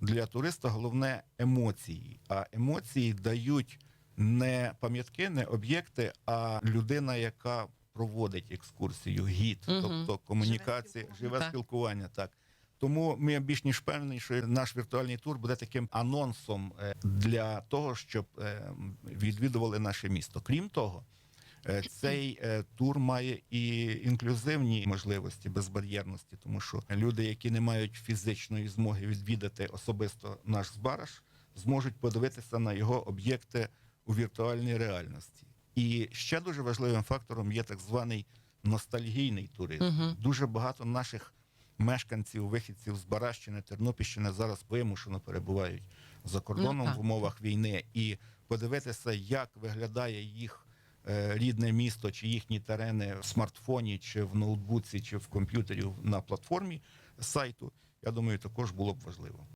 для туриста головне емоції. А емоції дають не пам'ятки, не об'єкти, а людина, яка проводить екскурсію, гід, Мгм. тобто комунікація, Живе живе спілкування. Так. Тому ми більш ніж впевнені, що наш віртуальний тур буде таким анонсом е, для того, щоб е, відвідували наше місто. Крім того, цей е, тур має і інклюзивні можливості безбар'єрності, тому що люди, які не мають фізичної змоги відвідати особисто наш збараж, зможуть подивитися на його об'єкти у віртуальній реальності. І ще дуже важливим фактором є так званий ностальгійний туризм. Мгм. Дуже багато наших мешканців, вихідців з Баращини, Тернопільщини зараз вимушено перебувають за кордоном Ну, в умовах війни і подивитися, як виглядає їх е, рідне місто чи їхні терени в смартфоні, чи в ноутбуці, чи в комп'ютері на платформі сайту. Я думаю, також було б важливо.